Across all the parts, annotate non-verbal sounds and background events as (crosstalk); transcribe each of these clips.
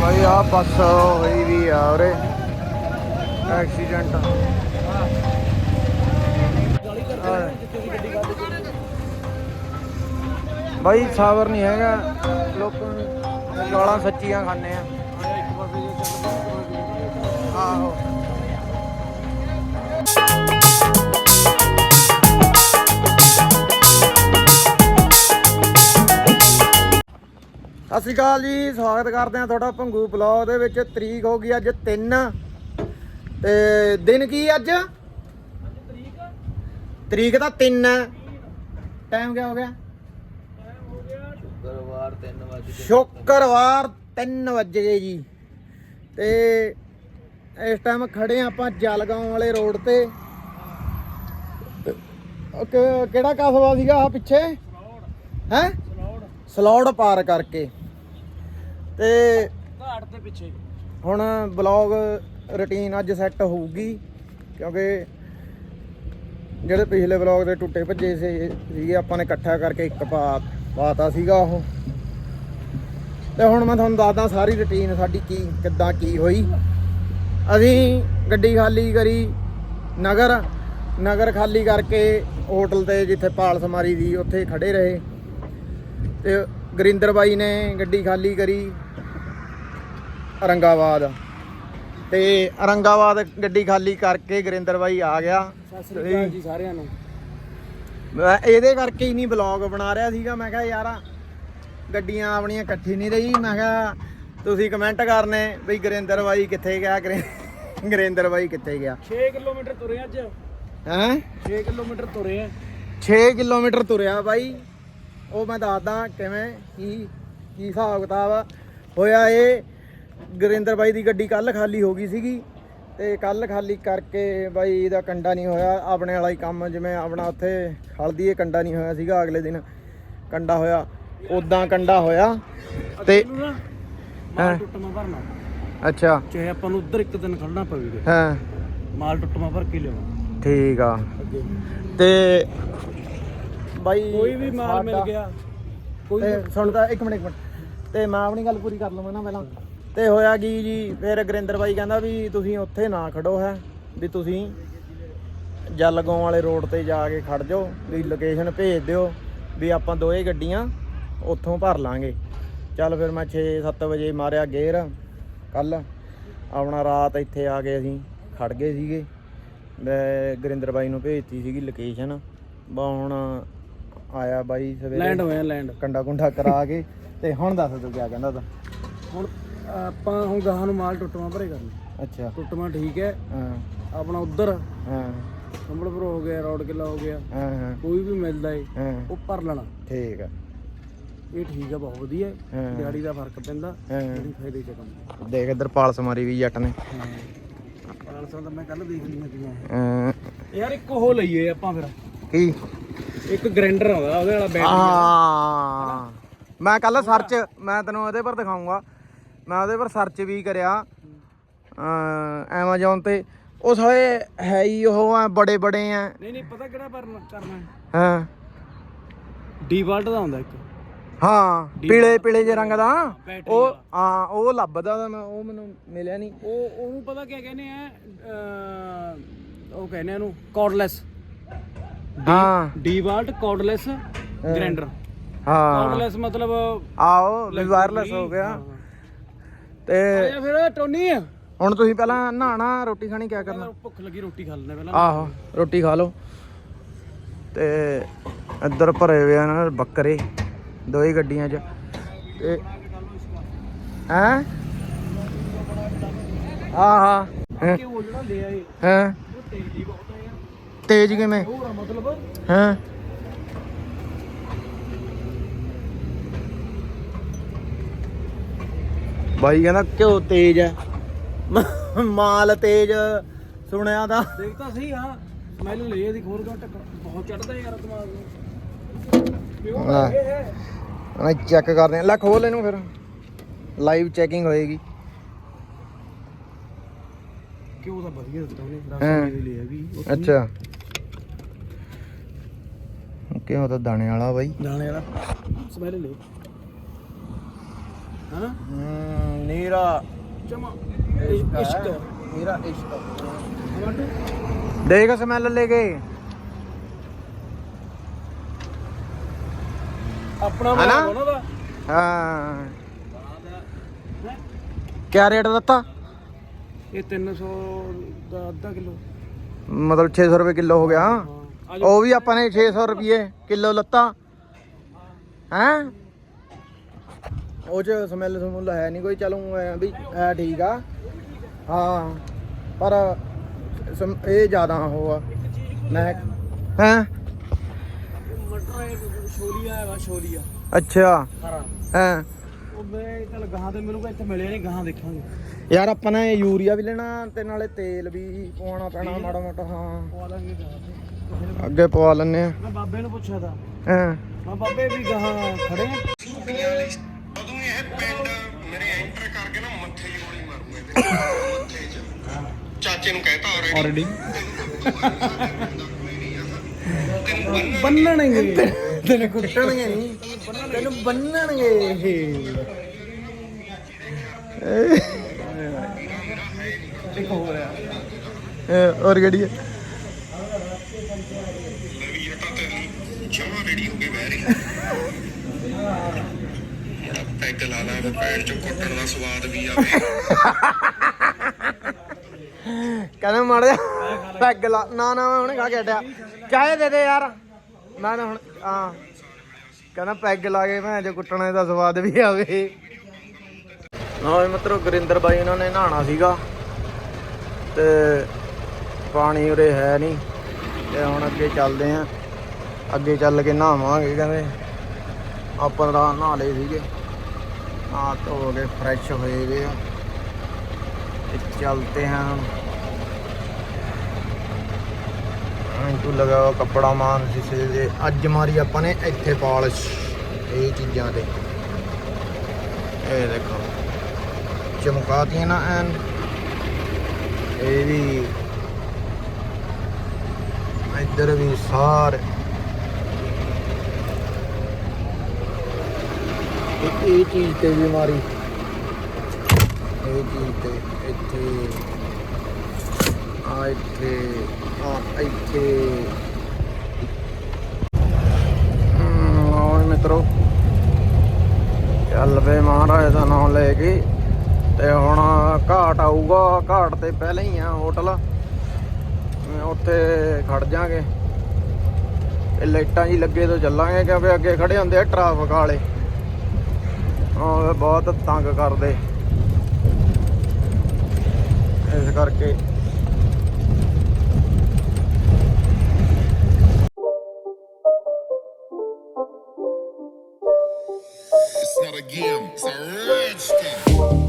ਭਾਈ ਆ ਬੱਸ ਹੋਈ ਵੀ ਆ ਉਰੇ। ਐਕਸੀਡੈਂਟ। ਭਾਈ, ਸਾਬਰ ਨਹੀਂ ਹੈਗਾ। ਲੋਕਾਂ ਨੂੰ ਗਾਲਾਂ ਸੱਚੀਆਂ ਖਾਣੇ ਆ। ਆਹੋ। ਸਤਿ ਸ਼੍ਰੀ ਅਕਾਲ ਜੀ ਸਵਾਗਤ ਕਰਦੇ ਆ ਤੁਹਾਡਾ ਭੰਗੂ ਬਲੌਗ ਦੇ ਵਿੱਚ। ਤਰੀਕ ਹੋ ਗਈ ਅੱਜ 3 ਤੇ ਦਿਨ ਕੀ ਅੱਜ? ਤਰੀਕ ਤਾਂ 3 ਹੈ। ਟਾਈਮ ਕਿਆ ਹੋ ਗਿਆ? ਸ਼ੁੱਕਰਵਾਰ 3 ਵਜੇ ਸ਼ੁੱਕਰਵਾਰ 3 ਵਜੇ ਗਏ ਜੀ। ਤੇ ਇਸ ਟਾਈਮ ਖੜੇ ਆ ਆਪਾਂ ਜਲਗਾਉਂ ਵਾਲੇ ਰੋਡ ਤੇ। ਕਿਹੜਾ ਕਸਬਾ ਸੀਗਾ ਆ ਪਿੱਛੇ? ਹੈ? ਸਲੌੜ ਪਾਰ ਕਰਕੇ। ਤੇ ਘਾਟ ਦੇ ਪਿੱਛੇ। ਹੁਣ ਬਲੌਗ ਰੁਟੀਨ ਅੱਜ ਸੈੱਟ ਹੋਊਗੀ ਕਿਉਂਕਿ ਜਿਹੜੇ ਪਿਛਲੇ ਬਲੌਗ ਦੇ ਟੁੱਟੇ ਭੱਜੇ ਸੀ ਸੀਗੇ ਆਪਾਂ ਨੇ ਇਕੱਠਾ ਕਰਕੇ ਇੱਕ ਪਾ ਪਾਤਾ ਸੀਗਾ ਉਹ। ਤੇ ਹੁਣ ਮੈਂ ਤੁਹਾਨੂੰ ਦੱਸਦਾ ਸਾਰੀ ਰੁਟੀਨ ਸਾਡੀ ਕੀ ਕਿੱਦਾਂ ਕੀ ਹੋਈ। ਅਸੀਂ ਗੱਡੀ ਖਾਲੀ ਕਰੀ ਨਗਰ ਨਗਰ ਖਾਲੀ ਕਰਕੇ ਹੋਟਲ ਤੇ ਜਿੱਥੇ ਪਾਲਸ ਮਾਰੀ ਦੀ ਉੱਥੇ ਖੜੇ ਰਹੇ। ਤੇ ਗੁਰਿੰਦਰ ਬਾਈ ਨੇ ਗੱਡੀ ਖਾਲੀ ਕਰੀ। ਔਰੰਗਾਬਾਦ। ਤੇ ਔਰੰਗਾਬਾਦ ਗੱਡੀ ਖਾਲੀ ਕਰਕੇ ਗੁਰਿੰਦਰ ਬਾਈ ਆ ਗਿਆ। ਸਤਿ ਸ੍ਰੀ ਅਕਾਲ ਜੀ ਸਾਰਿਆਂ ਨੂੰ। ਮੈਂ ਇਹਦੇ ਕਰਕੇ ਹੀ ਨਹੀਂ ਬਲੌਗ ਬਣਾ ਰਿਹਾ ਸੀਗਾ। ਮੈਂ ਕਿਹਾ ਯਾਰ ਗੱਡੀਆਂ ਆਪਣੀਆਂ ਇਕੱਠੀ ਨਹੀਂ ਰਹੀ। ਮੈਂ ਕਿਹਾ ਤੁਸੀਂ ਕਮੈਂਟ ਕਰਨੇ ਬਈ ਗੁਰਿੰਦਰ ਬਾਈ ਕਿੱਥੇ ਗਿਆ? ਗੁਰਿ- ਗੁਰਿੰਦਰ ਬਾਈ ਕਿੱਥੇ ਗਿਆ? 6 ਕਿਲੋਮੀਟਰ ਤੁਰੇ ਅੱਜ। ਹੈ? 6 ਕਿਲੋਮੀਟਰ ਤੁਰੇ ਆ। 6 ਕਿਲੋਮੀਟਰ ਤੁਰਿਆ ਬਾਈ। ਉਹ ਮੈਂ ਦੱਸਦਾ ਕਿਵੇਂ ਕੀ ਕੀ ਹਿਸਾਬ ਕਿਤਾਬ। ਹੋਇਆ ਇਹ ਗੁਰਿੰਦਰ ਬਾਈ ਦੀ ਗੱਡੀ ਕੱਲ ਖਾਲੀ ਹੋ ਗਈ ਸੀਗੀ ਤੇ ਕੱਲ ਖਾਲੀ ਕਰਕੇ ਬਾਈ ਇਹਦਾ ਕੰਡਾ ਨਹੀਂ ਹੋਇਆ। ਆਪਣੇ ਵਾਲਾ ਹੀ ਕੰਮ ਜਿਵੇਂ ਆਪਣਾ ਉੱਥੇ ਹਲਦੀਏ ਕੰਡਾ ਨਹੀਂ ਹੋਇਆ ਸੀਗਾ ਅਗਲੇ ਦਿਨ। ਕੰਡਾ ਹੋਇਆ ਉਦਾਂ ਕੰਡਾ ਹੋਇਆ ਤੇ। ਮਾਲ ਟੁੱਟਮਾ ਭਰਨਾ ਅੱਛਾ। ਚਾਹੇ ਆਪਾਂ ਨੂੰ ਉਧਰ ਇੱਕ ਦਿਨ ਖੜਨਾ ਪਵੇਗਾ ਹਾਂ? ਮਾਲ ਟੁੱਟਮਾ ਭਰ ਕੇ ਲਿਆਉਣਾ ਠੀਕ ਆ। ਤੇ ਬਾਈ ਕੋਈ ਵੀ ਮਾਲ ਮਿਲ ਸਾਡਾ- ਗਿਆ। ਕੋਈ ਤੇ ਸੁਣਦਾ ਇੱਕ ਮਿੰਟ ਇੱਕ ਮਿੰਟ। ਤੇ ਮੈਂ ਆਪਣੀ ਗੱਲ ਪੂਰੀ ਕਰ ਲਵਾਂ ਨਾ ਪਹਿਲਾਂ। ਤੇ ਹੋਇਆ ਕੀ ਜੀ ਫਿਰ ਗੁਰਿੰਦਰ ਬਾਈ ਕਹਿੰਦਾ ਵੀ ਤੁਸੀਂ ਉੱਥੇ ਨਾ ਖੜੋ ਹੈ ਵੀ ਤੁਸੀਂ ਜਲਗੋਂ ਵਾਲੇ ਰੋਡ ਤੇ ਜਾ ਕੇ ਖੜ ਜਾਓ ਵੀ ਲੋਕੇਸ਼ਨ ਭੇਜ ਦਿਓ ਵੀ ਆਪਾਂ ਦੋਏ ਗੱਡੀਆਂ ਉੱਥੋਂ ਭਰ ਲਾਂਗੇ। ਚੱਲ ਫਿਰ ਮੈਂ 6-7 ਵਜੇ ਮਾਰਿਆ ਗੇਅਰ ਕੱਲ ਆਪਣਾ ਰਾਤ ਇੱਥੇ ਆ ਕੇ ਅਸੀਂ ਖੜ ਗਏ ਸੀਗੇ। ਮੈਂ ਗੁਰਿੰਦਰ ਬਾਈ ਨੂੰ ਭੇਜਤੀ ਸੀਗੀ ਲੋਕੇਸ਼ਨ ਬਾ ਹੁਣ ਆਇਆ ਬਾਈ ਸਵੇਰੇ ਲੈਂਡ ਹੋਇਆ ਲੈਂਡ ਕੰਡਾ ਕੁੰਡਾ ਕਰਾ ਕੇ ਤੇ ਹੁਣ ਦੱਸ ਤੂੰ ਕੀ ਕਹਿੰਦਾ ਤਾ? ਹੁਣ ਆਪਾਂ ਹੁਣ ਗਾਹਾਂ ਨੂੰ ਮਾਲ ਟੁੱਟਮਾ ਭਰੇ ਕਰਨਾ। ਅੱਛਾ। ਟੁੱਟਮਾ ਠੀਕ ਹੈ। ਹਾਂ। ਆਪਣਾ ਉਧਰ। ਹਾਂ। ਕੰਬਲਪੁਰ ਹੋ ਗਿਆ ਰੌੜ ਕਿਲਾ ਹੋ ਗਿਆ। ਹਾਂ ਹਾਂ। ਕੋਈ ਵੀ ਮਿਲਦਾ ਏ ਹਾਂ। ਉਹ ਭਰ ਲੈਣਾ। ਠੀਕ ਆ। ਇਹ ਠੀਕ ਆ ਬਹੁਤ ਵਧੀਆ ਹਾਂ। ਦਿਹਾੜੀ ਦਾ ਫ਼ਰਕ ਪੈਂਦਾ ਹਾਂ। ਜਿਹੜੀ ਫਾਇਦੇ ਚ ਕੰਮ। ਦੇਖ ਇੱਧਰ ਪਾਲਸ ਮਾਰੀ ਵੀ ਜੱਟ ਨੇ। ਪਾਲਸਾਂ ਤਾਂ ਮੈਂ ਕੱਲ ਦੇਖ ਲਈਆਂ ਤੀਆਂ ਯਾਰ ਇੱਕ ਉਹ ਲਈਏ ਆਪਾਂ ਫਿਰ। ਕੀ? ਇੱਕ ਗ੍ਰਾਈਂਡਰ ਆਉਂਦਾ ਉਹਦੇ ਵਾਲਾ ਬੈਟਰੀ ਹਾਂ। ਮੈਂ ਕੱਲ ਸਰਚ ਮੈਂ ਤੈਨੂੰ ਉਹਦੇ ਪਰ ਦਿਖਾਉਂਗਾ ਮੈਂ ਉਹਦੇ ਪਰ ਸਰਚ ਵੀ ਕਰਿਆ ਐਮਾਜ਼ੋਨ ਤੇ। ਉਹ ਸਾਲੇ ਹੈ ਹੀ ਉਹ ਆ ਬੜੇ ਬੜੇ ਆ ਨਹੀਂ ਨਹੀਂ ਪਤਾ ਕਿਹੜਾ ਕਰਨਾ ਕਰਨਾ ਹੈ? ਡੀਵਾਲਟ ਦਾ ਹੁੰਦਾ ਇੱਕ। ਹਾਂ ਪੀਲੇ ਪੀਲੇ ਜਿਹੇ ਰੰਗ ਦਾ। ਉਹ ਹਾਂ ਉਹ ਲੱਭਦਾ ਮੈਂ ਉਹ ਮੈਨੂੰ ਮਿਲਿਆ ਨਹੀਂ। ਉਹ ਉਹਨੂੰ ਪਤਾ ਕੀ ਕਹਿੰਦੇ ਆ ਉਹ ਕਹਿੰਦੇ ਆ ਉਹਨੂੰ ਕਾਰਡਲੈਸ ਹਾਂ। ਡੀਵਾਲਟ ਕਾਰਡਲੈਸ ਗ੍ਰਾਈਂਡਰ ਹਾਂ। ਕਾਰਡਲੈਸ ਮਤਲਬ ਆਓ ਵੀ ਵਾਇਰਲੈਸ ਹੋ ਗਿਆ। ਤੇ ਆਇਆ ਫਿਰ ਟੋਨੀ। ਹੁਣ ਤੁਸੀਂ ਪਹਿਲਾਂ ਨਹਾਣਾ ਰੋਟੀ ਖਾਣੀ ਕਿਆ ਕਰਨਾ? ਭੁੱਖ ਲੱਗੀ ਰੋਟੀ ਖਾ ਲੈਣੇ ਪਹਿਲਾਂ। ਆਹੋ ਰੋਟੀ ਖਾ ਲਓ। ਤੇ ਇੱਧਰ ਭਰੇ ਹੋਏ ਆ ਨਾ ਬੱਕਰੇ ਦੋਈ ਗੱਡੀਆਂ 'ਚ। ਤੇ ਹੈਂ? ਆਹਾ। ਕਿ ਉਹ ਜਿਹੜਾ ਲੈ ਆਏ? ਹੈ ਬਹੁਤ ਤੇਜ਼ ਕਿਵੇਂ? ਮਤਲਬ ਹਾਂ? ਬਾਈ ਕਹਿੰਦਾ ਘਿਓ ਤੇਜ਼ ਹੈ। ਮਾਲ ਤੇਜ਼ ਸੁਣਿਆ ਦਾ ਦੇਖ ਤਾਂ ਸਹੀ ਹਾਂ ਸਮੈਲ ਲੈ ਇਹਦੀ ਖੋਰ ਘਟ ਬਹੁਤ ਚੜਦਾ ਯਾਰ ਦਿਮਾਗ ਨੂੰ। ਮੈਂ ਚੈੱਕ ਕਰਦੇ ਆ ਲੈ ਖੋਲ ਇਹਨੂੰ ਫਿਰ। ਲਾਈਵ ਚੈਕਿੰਗ ਹੋਏਗੀ। ਕਿਉਂ ਤਾਂ ਵਧੀਆ ਦਿੱਤਾ ਉਹਨੇ। ਹਾਂ। ਰਸਮ ਦੇ ਲਈ ਵੀ ਅੱਛਾ। ਘਿਓ ਤਾਂ ਦਾਣੇ ਵਾਲਾ ਬਾਈ। ਦਾਣੇ ਵਾਲਾ। ਸਮੈਲ ਲੈ ਹਮ, ਨੀਰਾ। ਚਮਾ ਇਸ਼ਕ। ਹੈ। ਨੀਰਾ ਇਸ਼ਕ। ਦੇਖ ਸਮੈਲ ਲੈ ਕੇ। ਆਪਣਾ? ਬਣਾ ਉਹਨਾਂ ਦਾ। ਹਾਂ। ਹੈਂ? ਕਿਆ ਰੇਟ ਦਿੱਤਾ? ਇਹ 300 ਦਾ ਅੱਧਾ ਕਿਲੋ। ਮਤਲਬ 600 ਰੁਪਏ ਕਿਲੋ ਹੋ ਗਿਆ ਹਾਂ। ਉਹ ਵੀ ਆਪਾਂ ਨੇ 600 ਰੁਪਏ ਕਿਲੋ ਲੱਤਾ। ਹੈ? ਉਹ ਚ ਸਮੈਲ ਸਮੁੱਲ ਹੈ ਨਹੀਂ ਕੋਈ ਚਲੋ ਐਂ ਵੀ ਹੈ ਠੀਕ ਆ। ਹਾਂ ਪਰ ਸਮ- ਇਹ ਜ਼ਿਆਦਾ ਉਹ ਆ। ਮੈਂ ਹੈ? ਮਟਰ ਇਹ ਛੋਲੀਆ ਹੈਗਾ ਛੋਲੀਆ ਅੱਛਾ। ਹਰਾ ਹੈ? ਉਹ ਮੈਂ ਚੱਲ ਗਾਹਾਂ ਤੇ ਮਿਲੂਗਾ ਇੱਥੇ ਮਿਲਿਆ ਨਹੀਂ ਗਾਹਾਂ ਦੇਖਾਂਗੇ। ਯਾਰ ਆਪਾਂ ਨੇ ਯੂਰੀਆ ਵੀ ਲੈਣਾ ਤੇ ਨਾਲੇ ਤੇਲ ਵੀ ਪਵਾਉਣਾ ਪੈਣਾ ਮਾੜਾ ਮੋਟਾ ਹਾਂ। ਪਵਾ ਲਾਂਗੇ ਗਾਹਾਂ ਤੇ। ਅੱਗੇ ਪਵਾ ਲੈਨੇ ਆ। ਮੈਂ ਬਾਬੇ ਨੂੰ ਪੁੱਛਿਆ ਤਾਂ। ਹਾਂ। ਮੈਂ ਬਾਬੇ ਵੀ ਗਾਹਾਂ ਖੜੇ ਉਦੋਂ ਇਹ ਪਿੰਡ ਮੇਰੇ ਐਂਟਰ ਕਰਕੇ ਨਾ ਮੱਥੇ 'ਚ ਗੋਲੀ ਮਾਰੂਗਾ ਇਹਦੇ। ਮੱਥੇ 'ਚ। ਚਾਚੇ ਨੂੰ ਕਹਿਤਾ ਆਲਰੇਡੀ ਬੰਨਣਗੇ। ਤੈਨੂੰ ਕੁੱਟਣਗੇ ਨਹੀਂ ਤੈਨੂੰ ਬੰਨਣਗੇ ਇਹ। ਇੱਕ ਹੋਰ ਆ। ਔਰ ਗੜੀ ਹੈ ਲਵੀ ਹਟਾ ਤੇ ਜਮਾ ਰੈਡੀ ਹੋ ਕੇ ਬਹਿ ਰਹੀ ਮੇਰਾ ਪੈਗ ਲਾ ਲਾ ਤੇ 'ਚੋਂ ਕੁੱਟਣ ਦਾ ਸਵਾਦ ਵੀ ਆਵੇ ਕਹਿੰਦਾ ਮੜ ਜਾ ਪੈਗ ਲਾ, ਨਾ ਨਾ, ਮੈਂ ਹੁਣੇ ਖਾ ਕੇ ਹਟਿਆ। ਚਾਹੇ ਦੇ ਦੇ ਯਾਰ। ਮੈਂ ਤਾਂ ਹੁਣ, ਹਾਂ। ਕਹਿੰਦਾ ਪੈਗ ਲਾ ਕੇ ਮੈਂ ਜੋ ਕੁੱਟਣੇ ਦਾ ਸਵਾਦ ਵੀ ਆਵੇ। ਨਾ ਮਤਲਬ ਗੁਰਿੰਦਰ ਬਾਈ ਉਹਨਾਂ ਨੇ ਨਹਾਣਾ ਸੀਗਾ। ਤੇ ਪਾਣੀ ਉਰੇ ਹੈ ਨਹੀਂ। ਤੇ ਹੁਣ ਅੱਗੇ ਚੱਲਦੇ ਆਂ। ਅੱਗੇ ਚੱਲ ਕੇ ਨਹਾਵਾਂਗੇ, ਕਹਿੰਦੇ। ਆਪਾਂ ਤਾਂ ਨਹਾ ਲਏ ਸੀਗੇ। ਆ ਹੋ ਗਏ ਫਰੈਸ਼ ਹੋਏ ਵੇ ਤੇ ਚਲਤੇ ਹਾਂ। ਤੂੰ ਲਗਾਓ ਕੱਪੜਾ ਮਾਨ ਸੀ ਦੇ ਅੱਜ ਮਾਰੀ ਆਪਾਂ ਨੇ ਇੱਥੇ ਪਾਲਿਸ਼, ਇਹ ਚੀਜ਼ਾਂ ਤੇ ਇਹ ਦੇਖੋ, ਚਮਕਾਤੀਆਂ ਨਾ ਐਨ। ਇਹ ਵੀ, ਇੱਧਰ ਵੀ ਸਾਰੇ ਇੱਕ ਇਹ ਚੀਜ਼ ਤੇ ਵੀ ਮਾਰੀ। ਇਹ ਚੀਜ਼ ਤੇ ਇੱਥੇ। ਆ ਇੱਥੇ। ਆ ਇੱਥੇ। ਹਮ, ਮਿੱਤਰੋ। ਚੱਲ ਪਏ ਮਹਾਰਾਜ ਦਾ ਨਾਮ ਲੈ ਕੇ। ਤੇ ਹੁਣ ਘਾਟ ਆਊਗਾ। ਘਾਟ ਤੇ ਪਹਿਲਾਂ ਹੀ ਆ ਹੋਟਲ। ਉੱਥੇ ਖੜ ਜਾਾਂਗੇ ਇਹ ਲਾਈਟਾਂ ਜੀ ਲੱਗੇ ਤੋਂ ਚੱਲਾਂਗੇ ਕਿਉਂਕਿ ਅੱਗੇ ਖੜੇ ਹੁੰਦੇ ਆ ਟ੍ਰੈਫਿਕ ਵਾਲੇ। ਉਹ ਬਹੁਤ ਤੰਗ ਕਰਦੇ ਇਸ ਕਰਕੇ It's not a game, it's a rich thing.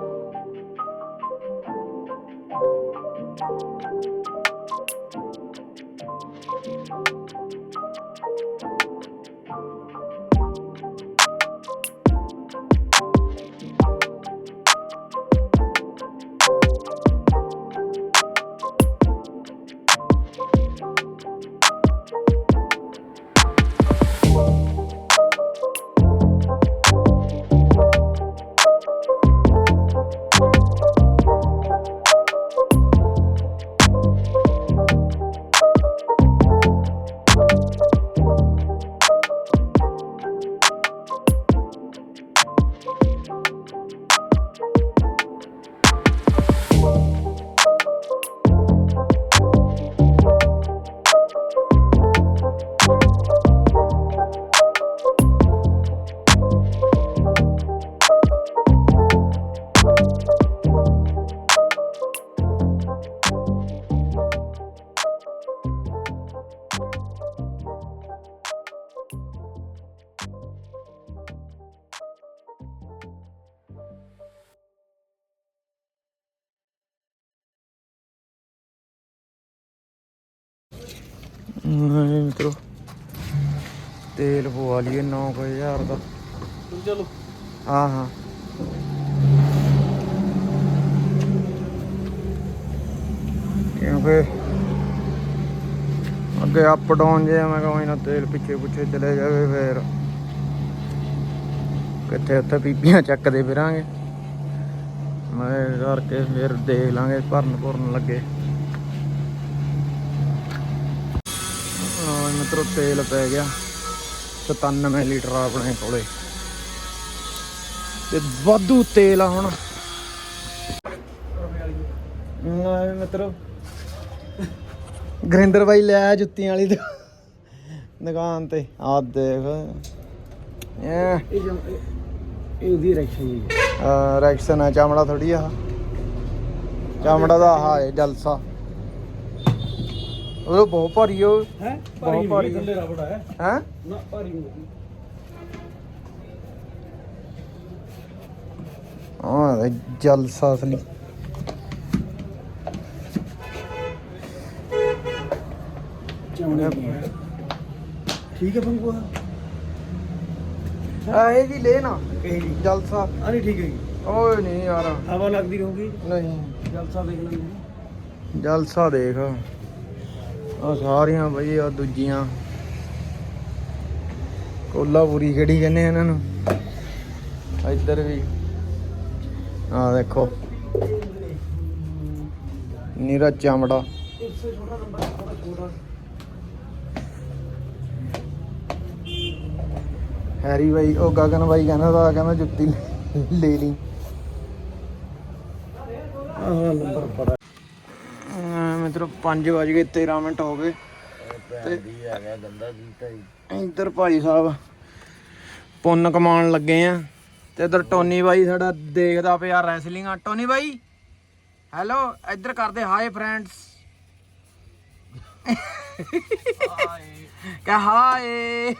Bye. ਲਈਏ 9000 ਦਾ। ਚਲੋ। ਹਾਂ ਹਾਂ। ਕਿਉਂਕਿ ਅੱਗੇ ਅਪ ਡਾਊਨ ਜੇ ਮੈਂ ਕਹਾਂ ਨਾ ਤੇਲ ਪਿੱਛੇ ਪਿੱਛੇ ਚਲੇ ਜਾਵੇ ਫੇਰ। ਕਿੱਥੇ ਉੱਥੇ ਪੀਪੀਆਂ ਚੱਕਦੇ ਫਿਰਾਂਗੇ। ਮੈਂ ਕਰਕੇ ਫਿਰ ਦੇਖ ਲਾਂਗੇ ਭਰਨ ਭਰਨ ਲੱਗੇ। ਮਿੱਤਰੋ ਤੇਲ ਪੈ ਗਿਆ। 97 ਲੀਟਰ ਆ ਆਪਣੇ ਕੋਲੇ। ਤੇ ਵਾਧੂ ਤੇਲ ਆ ਹੁਣ। ਮਿੱਤਰੋ। ਗਰਿੰਦਰ ਬਾਈ ਲੈ ਆਇਆ ਜੁੱਤੀਆਂ ਵਾਲੀ ਦੁ- ਦੁਕਾਨ ਤੇ। ਆ ਦੇਖ। ਇਹ ਇਹ ਉਹਦੀ ਰੈਕਸ਼ਾ ਜੀ ਰੈਕਸ਼ਨ ਆ ਚਮੜਾ ਥੋੜੀ ਆ। ਚਮੜਾ ਦਾ ਆਹ ਹੈ ਜਲਸਾ। ਉਹ ਬਹੁਤ ਭਾਰੀ ਉਹ ਹੈ ਬਹੁਤ ਭਾਰੀ ਹੈ। ਥੱਲੇ ਰਬੜ ਹੈ ਹੈ ਨਾ ਭਾਰੀ ਨਹੀਂ ਹਾਂ ਜਲਸਾ ਅਸਲੀ ਚਮੜੇ ਦੀ ਹੈ। ਠੀਕ ਹੈ ਬੰਗੂ ਆ ਇਹ ਵੀ ਲੈ ਨਾ ਕਹੀ ਜੀ ਜਲਸਾ ਆ ਨਹੀਂ ਠੀਕ ਹੈ ਜੀ ਓਏ ਨਹੀਂ ਯਾਰ ਹਵਾ ਲੱਗਦੀ ਰਹੂਗੀ ਨਹੀਂ ਜਲਸਾ ਦੇਖ ਲੈਂਦੇ ਜਲਸਾ ਦੇਖ ਆ ਸਾਰੀਆਂ ਬਈ ਆ ਦੂਜੀਆਂ। ਕੋਲਾਪੁਰੀ ਕਿਹੜੀ ਕਹਿੰਦੇ ਆ ਇਹਨਾਂ ਨੂੰ? ਇੱਧਰ ਵੀ। ਆ ਦੇਖੋ। ਨੀਰਾ ਚਮੜਾ। ਹੈਰੀ ਬਾਈ, ਉਹ ਗਗਨ ਬਾਈ ਕਹਿੰਦਾ ਤਾਂ ਕਹਿੰਦਾ ਜੁੱਤੀ ਲੈ ਲਈ। ਆਹ ਨੰਬਰ ਬੜਾ ਮਿੱਤਰੋ 5 ਵਜ ਗਏ 13 ਮਿੰਟ ਹੋ ਗਏ। ਤੇ ਗੰਦਾ ਇੱਧਰ ਭਾਈ ਸਾਹਿਬ ਪੁੰਨ ਕਮਾਉਣ ਲੱਗੇ ਆ। ਤੇ ਇੱਧਰ ਟੋਨੀ ਬਾਈ ਸਾਡਾ ਦੇਖਦਾ ਪਿਆ ਰੈਸਲਿੰਗ ਆ। ਟੋਨੀ ਬਾਈ ਹੈਲੋ ਇੱਧਰ ਕਰਦੇ ਹਾਈ ਫਰੈਂਡਸ ਕਹ ਹਾਏ।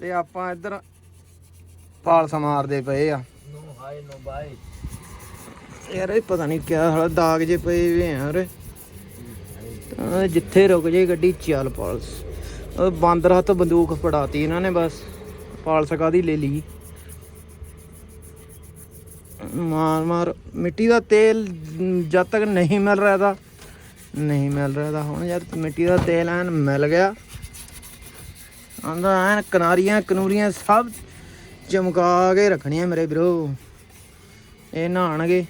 ਤੇ ਆਪਾਂ ਇੱਧਰ ਪਾਲਸ ਮਾਰਦੇ ਪਏ ਆ। ਨੋ ਹਾਈ ਨੋ ਬਾਈ ਯਾਰ ਇਹ ਪਤਾ ਨਹੀਂ ਕਿਆ ਹਾਲਾ ਦਾਗ ਜੇ ਪਏ ਵੇ ਯਾਰ। ਜਿੱਥੇ ਰੁਕ ਜੇ ਗੱਡੀ, ਚੱਲ ਪਾਲਸ। ਬਾਂਦਰ ਹੱਥ ਬੰਦੂਕ ਫੜਾਤੀ ਇਹਨਾਂ ਨੇ ਬਸ। ਪਾਲਸ ਕਾਦੀ ਲੈ ਲਈ? ਮਾਰ ਮਾਰ। ਮਿੱਟੀ ਦਾ ਤੇਲ ਜਦ ਤੱਕ ਨਹੀਂ ਮਿਲ ਰਿਹਾ ਤਾਂ ਨਹੀਂ ਮਿਲ ਰਿਹਾ ਤਾਂ ਹੁਣ ਯਾਰ ਮਿੱਟੀ ਦਾ ਤੇਲ ਐਨ ਮਿਲ ਗਿਆ, ਆਂਦਾ ਐਨ ਕਨਾਰੀਆਂ, ਕਨੂਰੀਆਂ ਸਭ ਚਮਕਾ ਕੇ ਰੱਖਣੀਆਂ ਮੇਰੇ ਵੀਰੋ। ਇਹ ਨਹਾਣਗੇ।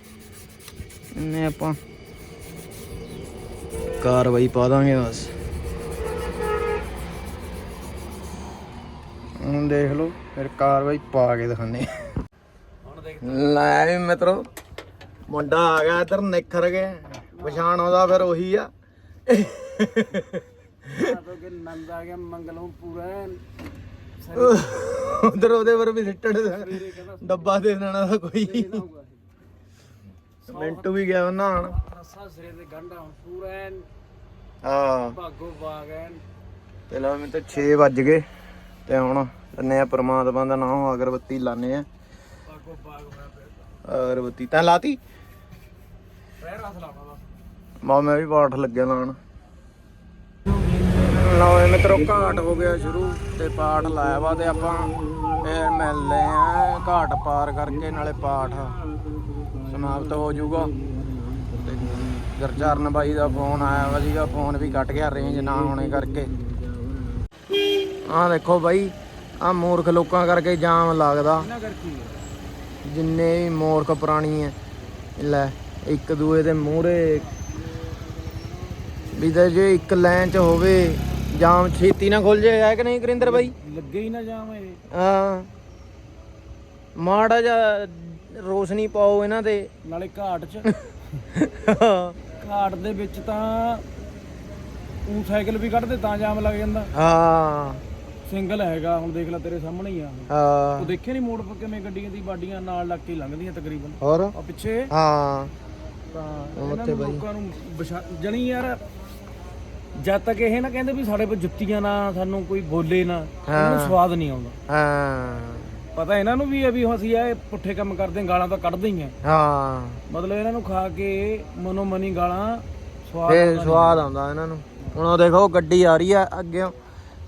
ਇਹਨੇ ਆਪਾਂ ਕਾਰਵਾਈ ਪਾ ਦਾਂਗੇ ਬਸ। ਹੁਣ ਦੇਖ ਲਓ, ਫਿਰ ਕਾਰਵਾਈ ਪਾ ਕੇ ਦਿਖਾਣੇ ਲੈ ਵੀ ਮਿੱਤਰੋ, ਮੁੰਡਾ ਆ ਗਿਆ ਇੱਧਰ, ਨਿਖਰ ਕੇ ਪਛਾਣ ਉਹਦਾ ਫਿਰ ਉਹੀ ਆ। ਕਿ ਨੰਦ ਆ ਗਿਆ ਮੰਗਲੋਂ ਪੂਰਾ ਐਨ ਉਧਰ ਉਹਦੇ ਪਰ ਵੀ ਸਿੱਟਣ ਡੱਬਾ ਦੇ ਦੇਣਾ ਦਾ ਕੋਈ। ਮਿੰਟੂ ਵੀ ਗਿਆ ਨਹਾਣ ਰਸਾ ਸਿਰੇ ਤੇ ਗੰਢਾ ਹੁਣ ਪੂਰਾ ਐਨ। ਹਾਂ। ਭਾਗੋ ਬਾਗ ਐਨ। ਤੇ ਲਓ ਮੈਨੂੰ ਤਾਂ 6 ਵੱਜ ਗਏ ਤੇ ਹੁਣ ਅੰਨੇ ਆ ਪ੍ਰਮਾਤਮਾ ਦਾ ਨਾਮ ਅਗਰਬੱਤੀ ਲਾਣੇ ਆ। ਭਾਗੋ ਬਾਗ ਹੋਇਆ ਪਿਆ ਅਗਰਬੱਤੀ ਤਾਂ ਲਾਤੀ? ਪੈਰ ਹੱਥ ਲਾਉਣਾ ਬਸ। ਮਾ ਮੈਂ ਵੀ ਪਾਠ ਲੱਗਿਆ ਲਾਣ ਲਓ ਇਹ ਮਿੱਤਰੋ, ਘਾਟ ਹੋ ਗਿਆ ਸ਼ੁਰੂ ਤੇ ਪਾਠ ਲਾਇਆ ਵਾ ਤੇ ਆਪਾਂ ਫੇਰ ਮਿਲਦੇ ਆ ਘਾਟ ਪਾਰ ਕਰਕੇ ਨਾਲੇ ਪਾਠ ਸਮਾਪਤ ਹੋ ਜਾਊਗਾ। ਤੇ ਗੁਰਚਰਨ ਬਾਈ ਦਾ ਫੋਨ ਆਇਆ ਵਾ ਸੀਗਾ, ਫੋਨ ਵੀ ਕੱਟ ਗਿਆ ਰੇਂਜ ਨਾ ਹੋਣੇ ਕਰਕੇ। ਆਹ ਦੇਖੋ ਬਾਈ ਆ ਮੂਰਖ ਲੋਕਾਂ ਕਰਕੇ ਜਾਮ ਲੱਗਦਾ। ਜਿੰਨੇ ਵੀ ਮੂਰਖ ਪ੍ਰਾਣੀ ਐ, ਲੈ, ਇੱਕ ਦੂਏ ਦੇ ਮੂਹਰੇ ਵੀ ਤਾਂ ਜੇ ਇੱਕ ਲਾਈਨ ਚ ਹੋਵੇ ਜਾਮ ਛੇਤੀ ਨਾ ਖੁੱਲ ਜਾਏ ਹੈ ਕਿ ਨਹੀਂ ਕਰਿੰਦਰ ਬਾਈ? ਲੱਗੇ ਹੀ ਨਾ ਜਾਮ ਇਹ। ਹਾਂ। ਮਾੜਾ ਜਿਹਾ ਰੋਸ਼ਨੀ ਪਾਓ ਇਹਨਾਂ ਤੇ। ਨਾਲੇ ਘਾਟ 'ਚ। ਘਾਟ ਦੇ ਵਿੱਚ ਤਾਂ ਉਹ ਸਾਈਕਲ ਵੀ ਕੱਢਦੇ ਤਾਂ ਜਾਮ ਲੱਗ ਜਾਂਦਾ। ਹਾਂ। ਸਿੰਗਲ ਹੈਗਾ ਹੁਣ ਦੇਖ ਲੈ ਤੇਰੇ ਸਾਹਮਣੇ ਹੀ ਆ। ਹਾਂ। ਉਹ ਦੇਖੇ ਨਹੀਂ ਮੋੜ ਪਰ ਕਿਵੇਂ ਗੱਡੀਆਂ ਦੀ ਬਾਡੀਆਂ ਨਾਲ ਲੱਗ ਕੇ ਲੰਘਦੀਆਂ ਤਕਰੀਬਨ? ਹੋਰ? ਆ ਪਿੱਛੇ। ਹਾਂ। ਤਾਂ ਇਹਨਾਂ ਨੂੰ। ਲੋਕਾਂ ਨੂੰ ਵਿਸ਼ਾ- ਜਣੀ ਯਾਰ ਜਦ ਤੱਕ ਇਹ ਨਾ ਕਹਿੰਦੇ ਵੀ ਸਾਡੇ ਕੋਲ ਜੁੱਤੀਆਂ ਨਾ ਸਾਨੂੰ ਕੋਈ ਬੋਲੇ ਨਾ ਇਹਨਾਂ ਨੂੰ ਹਾਂ। ਸਵਾਦ ਨਹੀਂ ਆਉਂਦਾ। ਹਾਂ। ਪਤਾ ਇਹਨਾਂ ਨੂੰ ਵੀ ਆ ਵੀ ਅਸੀਂ ਇਹ ਪੁੱਠੇ ਕੰਮ ਕਰਦੇ ਹਾਂ, ਗਾਲਾਂ ਤਾਂ ਕੱਢਦੇ ਹੀ ਆ। ਹਾਂ। ਮਤਲਬ ਇਹਨਾਂ ਨੂੰ ਖਾ ਕੇ ਮਨੋ ਮਨੀ ਗਾਲਾਂ ਸਵਾਦ ਫੇਰ। ਸਵਾਦ ਆਉਂਦਾ ਇਹਨਾਂ ਨੂੰ। ਹੁਣ ਉਹ ਦੇਖੋ ਗੱਡੀ ਆ ਰਹੀ ਆ ਅੱਗੇ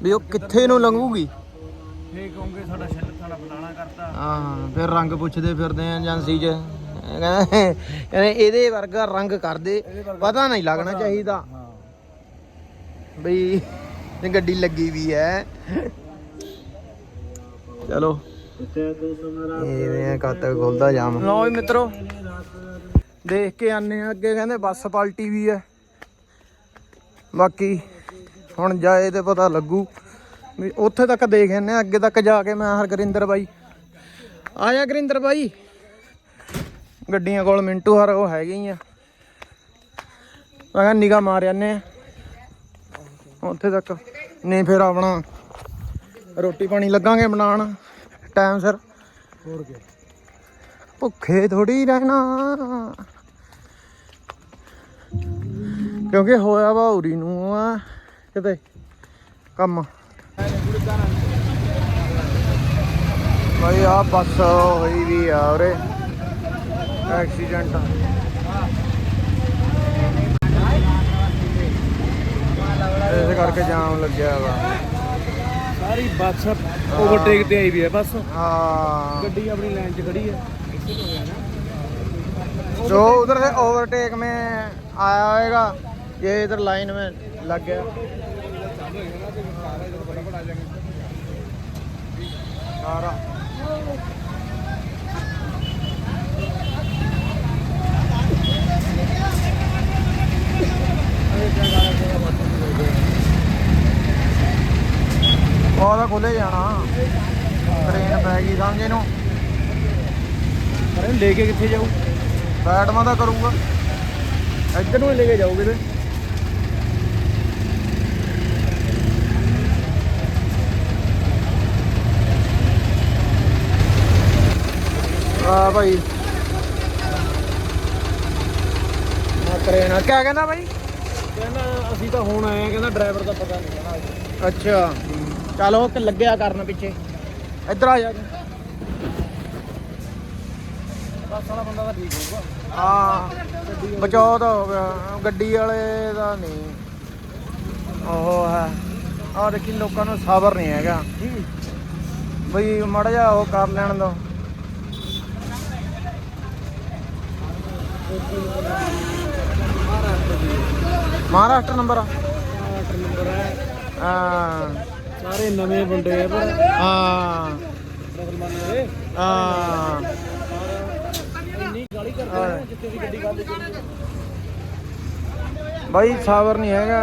ਵੀ ਉਹ ਕਿੱਥੇ ਨੂੰ ਲੰਘੂਗੀ? ਫੇਰ ਕਹੋਗੇ ਸਾਡਾ ਛੱਲ ਸਾਡਾ ਫਲਾਣਾ ਕਰਤਾ। ਹਾਂ ਫਿਰ ਰੰਗ ਪੁੱਛਦੇ ਫਿਰਦੇ ਆ ਏਜੰਸੀ 'ਚ। ਇਹ ਕਹਿੰਦੇ ਕਹਿੰਦੇ ਇਹਦੇ ਵਰਗਾ ਰੰਗ ਕਰ ਦੇ। ਪਤਾ ਨਹੀਂ ਲੱਗਣਾ ਚਾਹੀਦਾ। ਹਾਂ। ਬਈ, ਇਹ ਗੱਡੀ ਲੱਗੀ ਵੀ ਹੈ। ਚਲੋ। ਇਹ ਕਦ ਤੱਕ ਖੁੱਲਦਾ ਜਾਮ। ਲਓ ਵੀ ਮਿੱਤਰੋ, ਦੇਖ ਕੇ ਆਨੇ ਆ ਅੱਗੇ, ਕਹਿੰਦੇ ਬੱਸ ਪਾਲਟੀ ਵੀ ਹੈ। ਬਾਕੀ ਹੁਣ ਜਾਏ ਤੇ ਪਤਾ ਲੱਗੂ। ਵੀ ਉੱਥੇ ਤੱਕ ਦੇਖ ਆਨੇ ਆ ਅੱਗੇ ਤੱਕ ਜਾ ਕੇ ਮੈਂ ਹਰਗਰਿੰਦਰ ਬਾਈ। ਆਇਆ ਗੁਰਿੰਦਰ ਬਾਈ। ਗੱਡੀਆਂ ਕੋਲ ਮਿੰਟੂ ਹਰ ਉਹ ਹੈਗੇ ਹੀ ਆ। ਮੈਂ ਕਿਹਾ ਨਿਗਾ ਮਾਰ ਜਾਂਦੇ ਆ ਉੱਥੇ ਤੱਕ। ਨਹੀਂ ਫਿਰ ਆਪਣਾ ਰੋਟੀ ਪਾਣੀ ਲੱਗਾਂਗੇ ਬਣਾਉਣ। ਟਾਈਮ ਸਿਰ। ਹੋਰ ਕੀ? ਭੁੱਖੇ ਥੋੜੀ ਰਹਿਣਾ। ਕਿਉਂਕਿ ਹੋਇਆ ਵਾ ਉਰੀ ਨੂੰ ਆ ਕਿਤੇ ਕੰਮ। ਭਾਈ ਆ ਬੱਸ ਹੋਈ ਵੀ ਆ ਉਰੇ। ਐਕਸੀਡੈਂਟ ਇਸ ਕਰਕੇ ਜਾਮ ਲੱਗਿਆ ਵਾ ਸਾਰੀ ਬੱਸ ਓਵਰਟੇਕ ਤੇ ਆਈ ਵੀ ਹੈ ਬਸ ਹਾਂ ਗੱਡੀ ਆਪਣੀ ਲਾਈਨ 'ਚ ਖੜੀ ਹੈ जो उधर से ओवरटेक में आया होएगा ये इधर लाइन में लग गया सारा ਉਹਦਾ ਖੁੱਲੇ ਜਾਣਾ ਟ੍ਰੇਨ ਪੈ ਗਈ ਸਮਝੇ ਨੂੰ ਪਰ ਇਹ ਲੈ ਕੇ ਕਿੱਥੇ ਜਾਊ? ਬੈਟਮਾ ਦਾ ਕਰੂੰਗਾ। ਇੱਧਰ ਨੂੰ ਹੀ ਲੈ ਕੇ ਜਾਊਗੇ ਤੇ। ਆ ਭਾਈ। ਨਾ ਟ੍ਰੇਨ ਕਿਆ ਕਹਿੰਦਾ ਭਾਈ? ਕਹਿੰਦਾ ਅਸੀਂ ਤਾਂ ਹੁਣ ਆਏ ਆ ਕਹਿੰਦਾ ਡਰਾਈਵਰ ਦਾ ਪਤਾ ਨਹੀਂ। ਕਹਿੰਦਾ ਅੱਛਾ। ਚਲੋ ਕਿ ਲੱਗਿਆ ਕਰਨ ਪਿੱਛੇ। ਇੱਧਰ ਆ ਜਾ। ਬੱਸ ਵਾਲਾ ਬੰਦਾ ਤਾਂ ਠੀਕ ਹੋਊਗਾ। ਹਾਂ ਬਚਾਓ ਤਾਂ ਹੋ ਗਿਆ। ਗੱਡੀ ਵਾਲੇ ਦਾ ਨਹੀਂ। ਉਹ ਹੈ। ਆ ਦੇਖੀ ਲੋਕਾਂ ਨੂੰ ਸਬਰ ਨਹੀਂ ਹੈਗਾ। ਬਈ ਮੜ ਜਾ ਉਹ ਕਰ ਲੈਣ ਦੋ। ਮਹਾਰਾਸ਼ਟਰ ਨੰਬਰ ਆ। ਆਟਰ ਨੰਬਰ ਹੈ। ਹਾਂ। ਸਾਰੇ ਨਵੇਂ ਬੰਦੇ ਆ, ਪਰ ਹਾਂ। ਮੁਸਲਮਾਨ ਦੇ ਹਾਂ। ਇੰਨੀ ਗਾਲੀ ਕਰਦੇ ਆ ਜਿੱਥੇ ਵੀ ਗੱਡੀ ਗੱਲ ਬਾਈ, ਸਬਰ ਨਹੀਂ ਹੈਗਾ।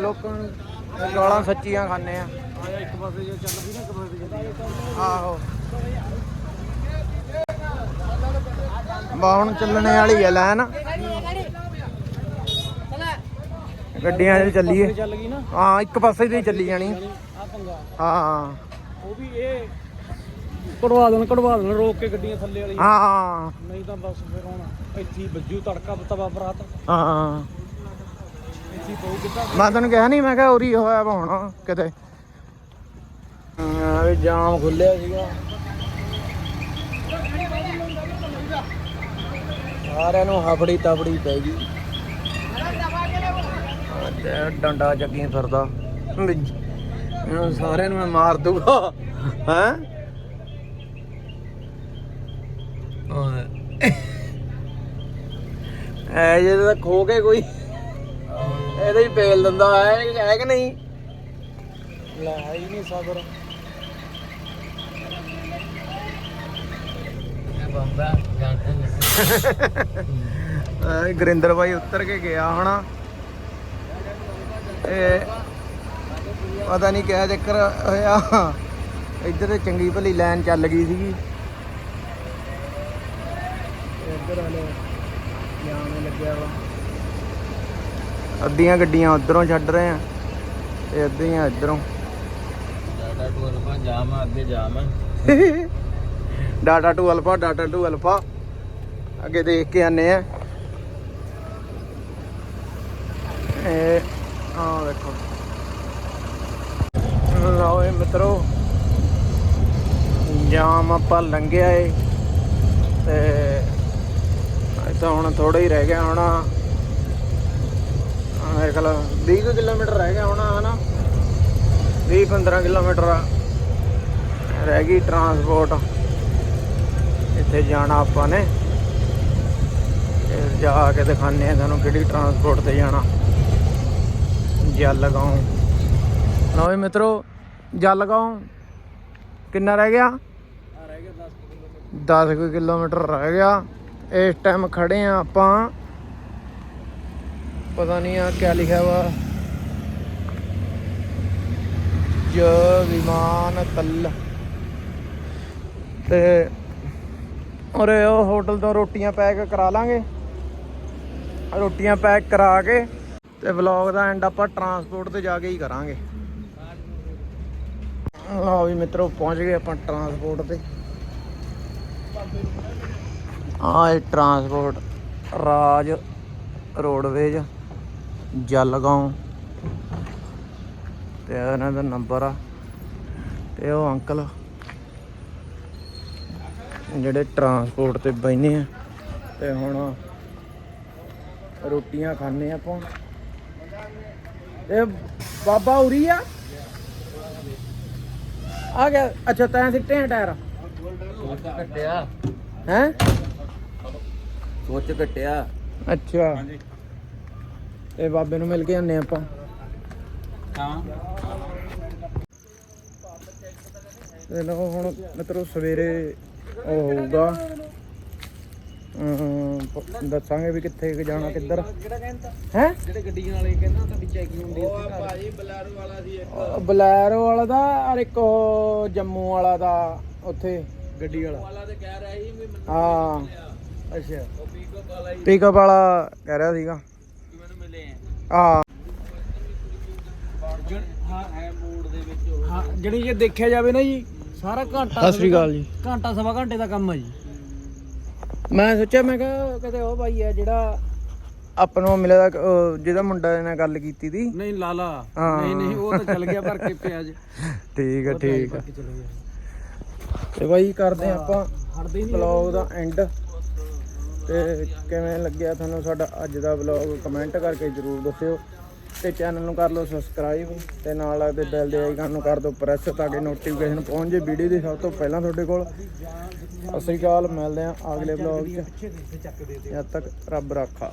ਲੋਕਾਂ ਨੂੰ ਗਾਲਾਂ ਸੱਚੀਆਂ ਖਾਣੇ ਆ। ਆਇਆ ਇੱਕ ਪਾਸੇ ਜੇ ਚੱਲ ਵੀ ਨਾ ਇੱਕ ਪਾਸੇ ਜੇ ਆਹੋ। ਬਾ ਹੁਣ ਚੱਲਣੇ ਵਾਲੀ ਹੈ ਲੈਨ ਗੱਡੀਆਂ 'ਚ ਚੱਲੀਏ। ਹਾਂ, ਇੱਕ ਪਾਸੇ ਦੀ ਚੱਲੀ ਜਾਣੀ। ਪੰਗਾ ਹਾਂ। ਉਹ ਵੀ ਇਹ ਕਢਵਾ ਦੇਣ ਕਢਵਾ ਦੇਣ ਰੋਕ ਕੇ ਗੱਡੀਆਂ ਥੱਲੇ ਵਾਲੀ ਹਾਂ। ਨਹੀਂ ਤਾਂ ਬਸ ਫਿਰ ਹੁਣ ਇੱਥੇ ਵੱਜੂ ਤੜਕਾ ਤਵਾ ਬਰਾਤ ਹਾਂ। ਇੱਥੇ ਹੀ ਪਊ ਕਿੱਦਾਂ? ਮੈਂ ਤੈਨੂੰ ਕਿਹਾ ਨਹੀਂ ਮੈਂ ਕਿਹਾ ਉਰੀ ਹੋਇਆ ਵਾ ਹੁਣ ਕਿਤੇ। ਹਾਂ ਵੀ ਜਾਮ ਖੁੱਲਿਆ ਸੀਗਾ। ਸਾਰਿਆਂ ਨੂੰ ਹਫੜੀ ਤਫੜੀ ਪੈ ਗਈ। ਡੰਡਾ ਚੱਕੀ ਫਿਰਦਾ। ਇਹਨੂੰ ਸਾਰਿਆਂ ਨੂੰ ਮੈਂ ਮਾਰ ਦੂਗਾ ਹੈ? ਐ ਜੇ ਤਾਂ ਖੋ ਕੇ ਕੋਈ ਇਹਦੇ ਹੀ ਪੇਲ ਦਿੰਦਾ ਹੈ ਹੈ ਕਿ ਨਹੀਂ? ਲੈ ਹੈ ਨਹੀਂ ਸਬਰ। ਅਹ ਗੁਰਿੰਦਰ ਬਾਈ ਉੱਤਰ ਕੇ ਗਿਆ ਹੋਣਾ ਇਹ ਪਤਾ ਨਹੀਂ ਕਿਆ ਚੱਕਰ ਹੋਇਆ। ਇੱਧਰ ਤੇ ਚੰਗੀ ਭਲੀ ਲਾਈਨ ਚੱਲ ਗਈ ਸੀਗੀ। ਇੱਧਰ ਵਾਲੇ ਜਾਣੇ ਲੱਗਿਆ ਵਾ। ਅੱਧੀਆਂ ਗੱਡੀਆਂ ਉਧਰੋਂ ਛੱਡ ਰਹੇ ਆ ਤੇ ਅੱਧੀਆਂ ਇੱਧਰੋਂ। ਡਾਟਾ ਟੂ ਅਲਫਾ ਜਾਮ ਆ ਅੱਗੇ ਜਾਮ ਆ। Data to alpha data to alpha ਅੱਗੇ ਦੇਖ ਕੇ ਆਨੇ ਆ। ਇਹ ਆ ਦੇਖੋ। ਲਓ ਇਹ ਮਿੱਤਰੋ। ਜਾਮ ਆਪਾਂ ਲੰਘਿਆ ਏ। ਤੇ ਇਹ ਤਾਂ ਹੁਣ ਥੋੜਾ ਹੀ ਰਹਿ ਗਿਆ ਹੋਣਾ। ਮੇਰੇ ਖਿਆਲ 20 ਕੁ ਕਿਲੋਮੀਟਰ ਰਹਿ ਗਿਆ ਹੋਣਾ, ਹਨਾ? 20 15 ਕਿਲੋਮੀਟਰ ਰਹਿ ਗਈ ਟਰਾਂਸਪੋਰਟ ਇੱਥੇ ਜਾਣਾ ਆਪਾਂ ਨੇ। ਤੇ ਜਾ ਕੇ ਦਿਖਾਣੇ ਆ ਤੁਹਾਨੂੰ ਕਿਹੜੀ ਟਰਾਂਸਪੋਰਟ ਤੇ ਜਾਣਾ। ਜਲ ਗਾਉਂ। ਲਓ ਮਿੱਤਰੋ ਜਲ ਗਾਉਂ। ਕਿੰਨਾ ਰਹਿ ਗਿਆ? ਆ ਰਹਿ ਗਿਆ 10 10 ਕੁ ਕਿਲੋਮੀਟਰ ਰਹਿ ਗਿਆ। ਇਸ ਟਾਈਮ ਖੜੇ ਆ ਆਪਾਂ। ਪਤਾ ਨਹੀਂ ਆ ਕਿਆ ਲਿਖਿਆ ਵਾ। ਜ ਵਿਮਾਨ ਤਲ। ਤੇ ਔਰ ਉਹ ਹੋਟਲ ਤੋਂ ਰੋਟੀਆਂ ਪੈਕ ਕਰਾ ਲਾਂਗੇ। ਰੋਟੀਆਂ ਪੈਕ ਕਰਾ ਕੇ ਤੇ ਵਲੌਗ ਦਾ ਐਂਡ ਆਪਾਂ ਟਰਾਂਸਪੋਰਟ ਤੇ ਜਾ ਕੇ ਹੀ ਕਰਾਂਗੇ। ਲਓ ਵੀ ਮਿੱਤਰੋ, ਪਹੁੰਚ ਗਏ ਆਪਾਂ ਟਰਾਂਸਪੋਰਟ ਤੇ। ਆ ਇਹ ਟਰਾਂਸਪੋਰਟ ਰਾਜ ਰੋਡਵੇਜ ਜਲਗਾਉਂ। ਤੇ ਇਹਨਾਂ ਦਾ ਨੰਬਰ ਆ। ਤੇ ਉਹ ਅੰਕਲ ਜਿਹੜੇ ਟਰਾਂਸਪੋਰਟ ਤੇ ਬੈਨੇ ਆ। ਤੇ ਹੁਣ ਰੋਟੀਆਂ ਖਾਣੇ ਆਪਾਂ। ਇਹ ਬਾਬਾ ਉਰੀ ਆ? ਆ ਗਿਆ ਅੱਛਾ ਤੈਂ ਸਿੱਟੇ ਆ ਟਾਇਰ। ਕੱਟਿਆ ਹੈ? ਸੋਚ ਕੱਟਿਆ ਅੱਛਾ। ਤੇ ਬਾਬੇ ਨੂੰ ਮਿਲ ਕੇ ਆਨੇ ਆਪਾਂ। ਹਾਂ। ਤੇ ਲਓ ਹੁਣ ਮਿੱਤਰੋ ਸਵੇਰੇ ਉਹ ਹੋਊਗਾ। ਦੱਸਾਂਗੇ ਵੀ ਕਿੱਥੇ ਕੁ ਜਾਣਾ ਕਿੱਧਰ। ਕਿਹੜਾ ਕਹਿੰਦਾ? ਹੈ? ਜਿਹੜੇ ਗੱਡੀਆਂ ਵਾਲੇ ਕਹਿੰਦਾ ਤੁਹਾਡੀ ਚੈਕਿੰਗ ਹੁੰਦੀ ਹੈ ਭਾਜੀ ਬਲੈਰੋ ਵਾਲਾ ਦੀ ਬਲੈਰੋ ਵਾਲਾ ਦਾ ਔਰ ਇੱਕ ਉਹ ਜੰਮੂ ਵਾਲਾ ਦਾ ਉੱਥੇ। ਗੱਡੀ ਵਾਲਾ। ਵਾਲਾ ਤੇ ਕਹਿ ਰਿਹਾ ਸੀ ਵੀ ਮੈਨੂੰ ਹਾਂ। ਅੱਛਾ। ਉਹ ਪੀਕੋ ਵਾਲਾ ਪਿਕਅਪ ਵਾਲਾ ਕਹਿ ਰਿਹਾ ਸੀਗਾ। ਕਿ ਮੈਨੂੰ ਮਿਲੇ ਹਾਂ। ਹਾਂ ਹੈ ਮੋੜ ਦੇ ਵਿੱਚ ਹਾਂ ਜਿਹੜੀ ਜੇ ਦੇਖਿਆ ਜਾਵੇ ਨਾ ਜੀ ਸਾਰਾ ਘੰਟਾ ਸਤਿ ਸ੍ਰੀ ਅਕਾਲ ਜੀ। ਘੰਟਾ ਸਵਾ ਘੰਟੇ ਦਾ ਕੰਮ ਹੈ ਜੀ। ਮੈਂ ਸੋਚਿਆ ਮੈਂ ਕਿਹਾ ਕਿਤੇ ਉਹ ਭਾਈ ਆ ਜਿਹੜਾ ਆਪਾਂ ਨੂੰ ਮਿਲਿਆ ਦਾ ਜਿਹਦਾ ਮੁੰਡਾ ਨਾਲ ਗੱਲ ਕੀਤੀ ਤੀ। ਨਹੀਂ ਲਾਲਾ। ਨਹੀਂ ਨਹੀਂ ਉਹ ਤਾਂ ਚੱਲ ਗਿਆ ਭਰ ਕੇ (laughs) ਠੀਕ ਹੈ ਠੀਕ ਹੈ ਕੇ ਚਲੇ ਗਿਆ। ਤੇ ਬਾਈ ਕਰਦੇ ਆਪਾਂ ਵਲੌਗ ਦਾ ਐਂਡ ਤੇ ਕਿਵੇਂ ਲੱਗਿਆ ਤੁਹਾਨੂੰ ਸਾਡਾ ਅੱਜ ਦਾ ਵਲੌਗ ਕਮੈਂਟ ਕਰਕੇ ਜਰੂਰ ਦੱਸਿਓ। ਤੇ ਚੈਨਲ ਨੂੰ ਕਰ ਲਓ ਸਬਸਕ੍ਰਾਈਬ ਤੇ ਨਾਲ ਲੱਗਦੇ ਬੈਲ ਦੇ ਆਈਕਨ ਨੂੰ ਕਰ ਦਿਓ ਪ੍ਰੈਸ ਤਾਂ ਕਿ ਨੋਟੀਫਿਕੇਸ਼ਨ ਪਹੁੰਚ ਜੇ ਵੀਡੀਓ ਦੀ ਸਭ ਤੋਂ ਪਹਿਲਾਂ ਤੁਹਾਡੇ ਕੋਲ। ਸਤਿ ਸ੍ਰੀ ਅਕਾਲ, ਮਿਲਦੇ ਹਾਂ ਅਗਲੇ ਵਲੌਗ 'ਚ। ਜਦ ਤੱਕ ਰੱਬ ਰਾਖਾ।